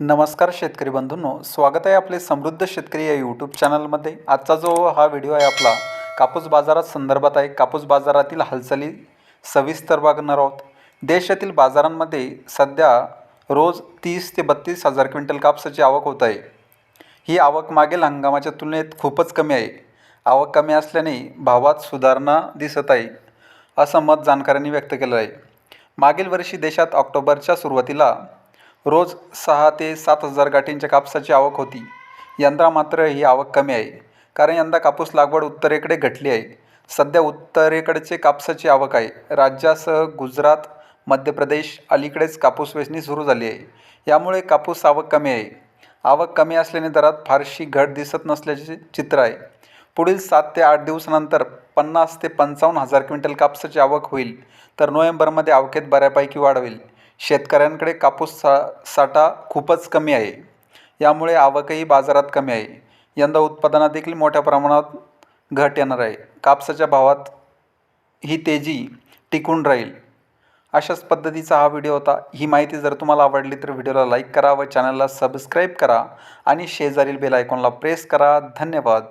नमस्कार शेतकरी बंधूंनो स्वागत आहे आपले समृद्ध शेतकरी या यूट्यूब चॅनलमध्ये आजचा जो हा व्हिडिओ आहे आपला कापूस बाजारात संदर्भात आहे. कापूस बाजारातील हालचाली सविस्तर बघणार आहोत. देशातील बाजारांमध्ये सध्या रोज तीस ते बत्तीस हजार क्विंटल कापसाची आवक होत आहे. ही आवक मागील हंगामाच्या तुलनेत खूपच कमी आहे. आवक कमी असल्याने भावात सुधारणा दिसत आहे असं मत जाणकारांनी व्यक्त केलं आहे. मागील वर्षी देशात ऑक्टोबरच्या सुरुवातीला रोज सहा ते सात हजार गाठींच्या कापसाची आवक होती. यंदा मात्र ही आवक कमी आहे. कारण यंदा कापूस लागवड उत्तरेकडे घटली आहे. सध्या उत्तरेकडचे कापसाची आवक आहे. राज्यासह गुजरात मध्य प्रदेश अलीकडेच कापूस वेचणी सुरू झाली आहे. यामुळे कापूस आवक कमी आहे. आवक कमी असल्याने दरात फारशी घट दिसत नसल्याचे चित्र आहे. पुढील सात ते आठ दिवसानंतर पन्नास ते पंचावन्न हजार क्विंटल कापसाची आवक होईल. तर नोव्हेंबरमध्ये आवकेत बऱ्यापैकी वाढ होईल. शेतकऱ्यांकडे कापूस सा साठा खूपच कमी आहे. यामुळे आवकही बाजारात कमी आहे. यंदा उत्पादनात देखील मोठ्या प्रमाणात घट येणार आहे. कापसाच्या भावात ही तेजी टिकून राहील. अशाच पद्धतीचा हा व्हिडिओ होता. ही माहिती जर तुम्हाला आवडली तर व्हिडिओला लाईक करा व चॅनलला सबस्क्राईब करा आणि शेजारील बेल आयकॉनला प्रेस करा. धन्यवाद.